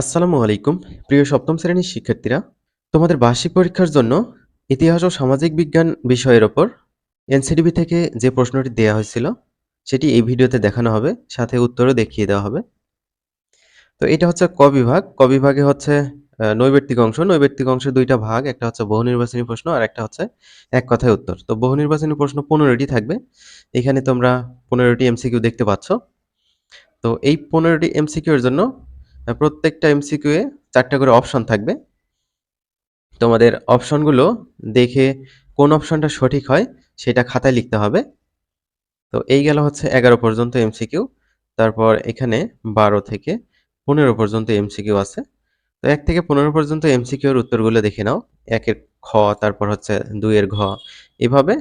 আসসালামু আলাইকুম। প্রিয় সপ্তম শ্রেণির শিক্ষার্থীরা, তোমাদের বার্ষিক পরীক্ষার জন্য ইতিহাস ও সামাজিক বিজ্ঞান বিষয়ের ওপর এনসিডিবি থেকে যে প্রশ্নটি দেওয়া হয়েছিল, সেটি এই ভিডিওতে দেখানো হবে, সাথে উত্তরও দেখিয়ে দেওয়া হবে। তো এটা হচ্ছে ক বিভাগ। ক বিভাগে হচ্ছে নৈবেত্তিক অংশ। নৈবেত্তিক অংশের দুইটা ভাগ, একটা হচ্ছে বহু নির্বাচনী প্রশ্ন আর একটা হচ্ছে এক কথায় উত্তর। তো বহু নির্বাচনী প্রশ্ন পনেরোটি থাকবে। এখানে তোমরা পনেরোটি এমসিকিউ দেখতে পাচ্ছ। তো এই পনেরোটি এমসিকিউ এর জন্য প্রত্যেকটা এমসিকিউ এ চারটা করে অপশন থাকবে। তোমাদের অপশনগুলো দেখে কোন অপশনটা সঠিক হয় সেটা খাতায় লিখতে হবে। তো এই গেল হচ্ছে এগারো পর্যন্ত এমসিকিউ তারপর এখানে বারো থেকে পনেরো পর্যন্ত এমসিকিউ আছে। তো এক থেকে পনেরো পর্যন্ত এমসিকিউ এর উত্তরগুলো দেখে নাও। একের খ, তারপর হচ্ছে দুইয়ের ঘ। এভাবে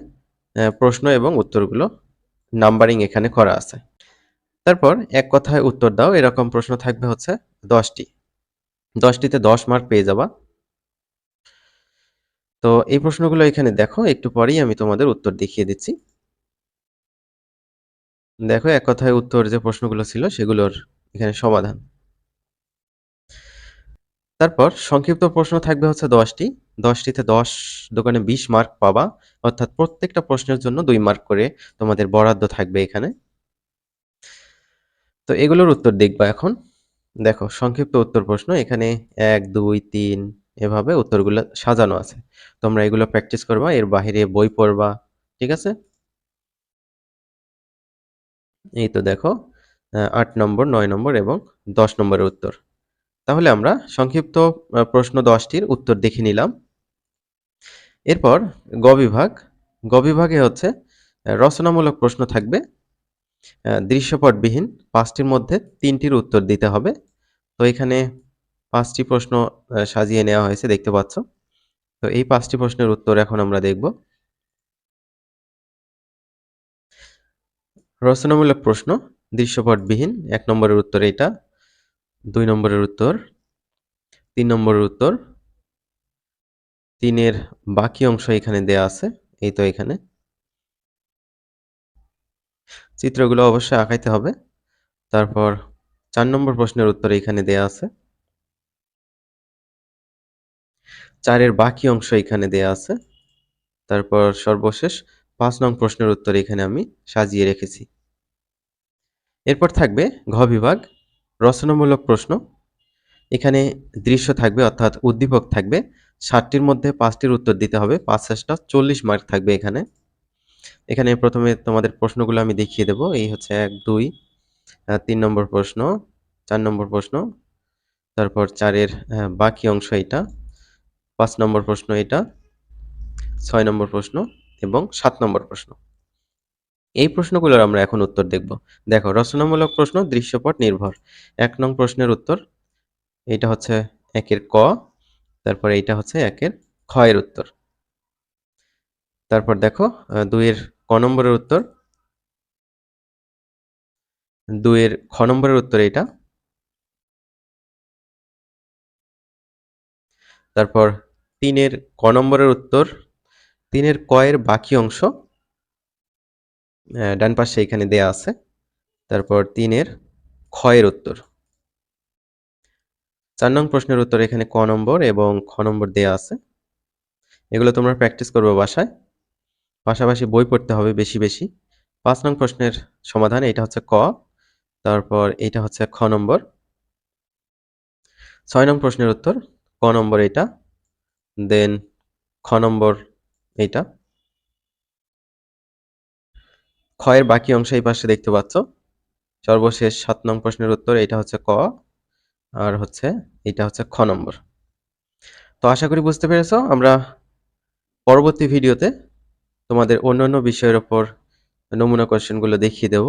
প্রশ্ন এবং উত্তরগুলো নাম্বারিং এখানে করা আছে। তারপর এক কথায় উত্তর দাও, এরকম প্রশ্ন থাকবে হচ্ছে দশটি। দশটিতে দশ মার্ক পেয়ে যাবা। তো এই প্রশ্নগুলো এখানে দেখো, একটু পরেই আমি তোমাদের উত্তর দেখিয়ে দিচ্ছি। দেখো, এক কথায় উত্তর যে প্রশ্নগুলো ছিল, সেগুলোর এখানে সমাধান। তারপর সংক্ষিপ্ত প্রশ্ন থাকবে হচ্ছে দশটি। দশটিতে দশ দোকানে বিশ মার্ক পাবা, অর্থাৎ প্রত্যেকটা প্রশ্নের জন্য দুই মার্ক করে তোমাদের বরাদ্দ থাকবে এখানে। তো এগুলোর উত্তর দেখবা এখন। দেখো, সংক্ষিপ্ত উত্তর প্রশ্ন, এখানে এক, দুই, তিন এভাবে উত্তরগুলো সাজানো আছে। তোমরা এগুলো প্র্যাকটিস করবা, এর বাহিরে বই পড়বা, ঠিক আছে? এই তো দেখো আট নম্বর, নয় নম্বর এবং দশ নম্বরের উত্তর। তাহলে আমরা সংক্ষিপ্ত প্রশ্ন দশটির উত্তর দেখে নিলাম। এরপর গ বিভাগ। গ বিভাগে হচ্ছে রচনামূলক প্রশ্ন থাকবে। দৃশ্যপটবিহীন পাঁচটির মধ্যে তিনটির উত্তর দিতে হবে। তো এখানে পাঁচটি প্রশ্ন সাজিয়ে নেওয়া হয়েছে, দেখতে পাচ্ছ। তো এই পাঁচটি প্রশ্নের উত্তর এখন আমরা দেখব। রচনামূলক প্রশ্ন, দৃশ্যপটবিহীন, এক নম্বরের উত্তর এটা, দুই নম্বরের উত্তর, তিন নম্বরের উত্তর, তিনের বাকি অংশ এখানে দেয়া আছে, এই তো এখানে। চিত্রগুলো অবশ্যই আঁকাইতে হবে। তারপর চার নম্বর প্রশ্নের উত্তর এখানে দেয়া আছে। চারের বাকি অংশ এখানে দেয়া আছে। তারপর সর্বশেষ পাঁচ নং প্রশ্নের উত্তর এখানে আমি সাজিয়ে রেখেছি। এরপর থাকবে ঘ বিভাগ, রচনামূলক প্রশ্ন। এখানে দৃশ্য থাকবে অর্থাৎ উদ্দীপক থাকবে। ষাটটির মধ্যে পাঁচটির উত্তর দিতে হবে। পাঁচ শেষটা চল্লিশ মার্ক থাকবে এখানে। এখানে প্রথমে তোমাদের প্রশ্নগুলো আমি দেখিয়ে দেব। এই হচ্ছে এক, দুই তিন নম্বর প্রশ্ন, চার নম্বর প্রশ্ন, তারপর চারের বাকি অংশ এটা, পাঁচ নম্বর প্রশ্ন এটা, ছয় নম্বর প্রশ্ন এবং সাত নম্বর প্রশ্ন। এই প্রশ্নগুলোর আমরা এখন উত্তর দেখব। দেখো, রচনামূলক প্রশ্ন, দৃশ্যপট নির্ভর। এক নং প্রশ্নের উত্তর, এটা হচ্ছে একের ক, তারপর এইটা হচ্ছে একের এর উত্তর। তারপর দেখো দুইয়ের ক নম্বরের উত্তর? দুইয়ের খ নম্বরের উত্তর এটা তারপর তিনের ক নম্বরের উত্তর। তিনের ক এর বাকি অংশ আহ, ডান পাশে এখানে দেয়া আছে। তারপর তিনের এর উত্তর। চার নং প্রশ্নের উত্তর এখানে ক নম্বর এবং খ নম্বর দেয়া আছে। এগুলো তোমরা প্র্যাকটিস করবে বাসায়। পাশাপাশি বই পড়তে হবে বেশি বেশি। পাঁচ নং প্রশ্নের সমাধান, এটা হচ্ছে ক। তারপর এটা হচ্ছে খ নম্বর। ছয় নং প্রশ্নের উত্তর, ক নম্বর এটা দেন খ নম্বর এইটা ক্ষয়ের বাকি অংশ এই পাশে দেখতে পাচ্ছ। সর্বশেষ সাত নং প্রশ্নের উত্তর, এটা হচ্ছে ক, আর হচ্ছে এটা হচ্ছে খ নম্বর। তো আশা করি বুঝতে পেরেছ, আমরা পরবর্তী ভিডিওতে তোমাদের অন্যান্য বিষয়ের ওপর নমুনা কোশ্চেনগুলো দেখিয়ে দেব।